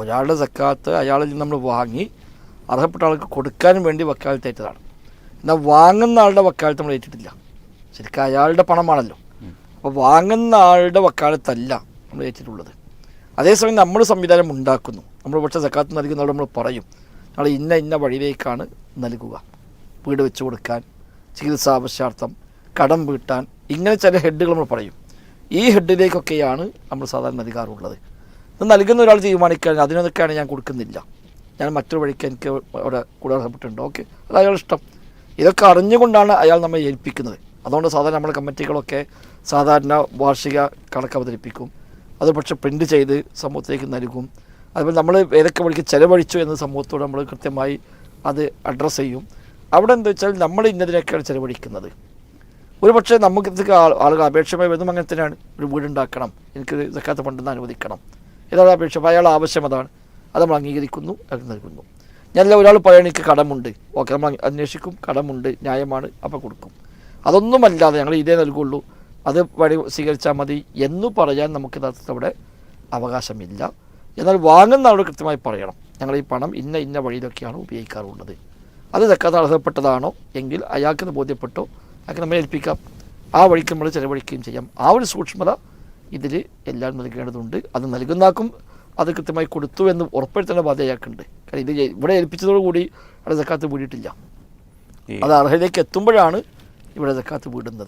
ഒരാളുടെ സക്കാത്ത് അയാളിൽ നിന്ന് നമ്മൾ വാങ്ങി അർഹപ്പെട്ട ആൾക്ക് കൊടുക്കാനും വേണ്ടി വക്കാലത്ത് ഏറ്റതാണ് എന്നാൽ വാങ്ങുന്ന ആളുടെ വക്കാലത്ത് നമ്മൾ ഏറ്റിട്ടില്ല. ശരിക്കും അയാളുടെ പണമാണല്ലോ. അപ്പോൾ വാങ്ങുന്ന ആളുടെ വക്കാലത്തല്ല നമ്മൾ ഏറ്റിട്ടുള്ളത്. അതേസമയം നമ്മൾ സംവിധാനം ഉണ്ടാക്കുന്നു. നമ്മൾ പക്ഷേ സക്കാത്ത് നൽകുന്നവരോട് നമ്മൾ പറയും. നമ്മൾ ഇന്ന ഇന്ന വഴിയിലേക്കാണ് നൽകുക. വീട് വെച്ച് കൊടുക്കാൻ ചികിത്സാ ആവശ്യാർത്ഥം കടം വീട്ടാൻ ഇങ്ങനെ ചില ഹെഡുകൾ നമ്മൾ പറയും. ഈ ഹെഡിലേക്കൊക്കെയാണ് നമ്മൾ സാധാരണ നൽകാറുള്ളത്. ഇത് നൽകുന്ന ഒരാൾ തീരുമാനിക്കാൻ അതിനൊക്കെയാണ് ഞാൻ കൊടുക്കുന്നില്ല. ഞാൻ മറ്റൊരു വഴിക്ക് എനിക്ക് അവിടെ കൂടെ അർഹപ്പെട്ടിട്ടുണ്ട് ഓക്കെ. അത് അയാളുടെ ഇഷ്ടം. ഇതൊക്കെ അറിഞ്ഞുകൊണ്ടാണ് അയാൾ നമ്മെ ഏൽപ്പിക്കുന്നത്. അതുകൊണ്ട് സാധാരണ നമ്മുടെ കമ്മിറ്റികളൊക്കെ സാധാരണ വാർഷിക കണക്ക് അവതരിപ്പിക്കും. അത് പക്ഷെ പ്രിന്റ് ചെയ്ത് സമൂഹത്തിലേക്ക് നൽകും. അതുപോലെ നമ്മൾ ഏതൊക്കെ വഴിക്ക് ചിലവഴിച്ചു എന്ന സമൂഹത്തോട് നമ്മൾ കൃത്യമായി അത് അഡ്രസ്സ് ചെയ്യും. അവിടെ എന്താ വെച്ചാൽ നമ്മൾ ഇന്നതിനൊക്കെയാണ് ചിലവഴിക്കുന്നത്. ഒരു പക്ഷേ നമുക്ക് ആൾ- ആളുകൾ അപേക്ഷമായി വരുന്നു അങ്ങനെ തന്നെയാണ് ഒരു വീടുണ്ടാക്കണം എനിക്ക് ഇതൊക്കെ പണ്ടെന്ന് അനുവദിക്കണം. ഏതാണ് അപേക്ഷ അയാൾ ആവശ്യം അതാണ്. അത് നമ്മൾ അംഗീകരിക്കുന്നു അത് നൽകുന്നു. ഞാനല്ല ഒരാൾ പറയാൻ എനിക്ക് കടമുണ്ട്. ഓക്കെ നമ്മൾ അന്വേ- അന്വേഷിക്കും കടമുണ്ട് ന്യായമാണ് അപ്പോൾ കൊടുക്കും. അതൊന്നുമല്ലാതെ ഞങ്ങൾ ഇതേ നൽകുള്ളൂ. അത് വഴി സ്വീകരിച്ചാൽ മതി എന്ന് പറയാൻ നമുക്ക് യഥാർത്ഥത്തിൽ അവിടെ അവകാശമില്ല. എന്നാൽ വാങ്ങുന്ന ആളോട് കൃത്യമായി പറയണം. ഞങ്ങൾ ഈ പണം ഇന്ന ഇന്ന വഴിയിലൊക്കെയാണ് ഉപയോഗിക്കാറുള്ളത്. അത് തെക്കാൻ അർഹതപ്പെട്ടതാണോ എങ്കിൽ അയാൾക്ക് ബോധ്യപ്പെട്ടോ? അയാൾക്ക് നമ്മളെ ഏൽപ്പിക്കാം. ആ വഴിക്ക് നമ്മൾ ചെലവഴിക്കുകയും ചെയ്യാം. ആ ഒരു സൂക്ഷ്മത ഇതിൽ എല്ലാം നൽകേണ്ടതുണ്ട്. അത് നൽകുന്നാക്കും അത് കൃത്യമായി കൊടുത്തു എന്ന് ഉറപ്പെടുത്തേണ്ട ബാധ്യത അയാൾക്കുണ്ട് കാരണം ഇത് ഇവിടെ ഏൽപ്പിച്ചതോടുകൂടി അവിടെ സക്കാത്ത് വീടിയിട്ടില്ല അത് അർഹതയിലേക്ക് എത്തുമ്പോഴാണ് ഇവിടെ സക്കാത്ത് വീടുന്നത്.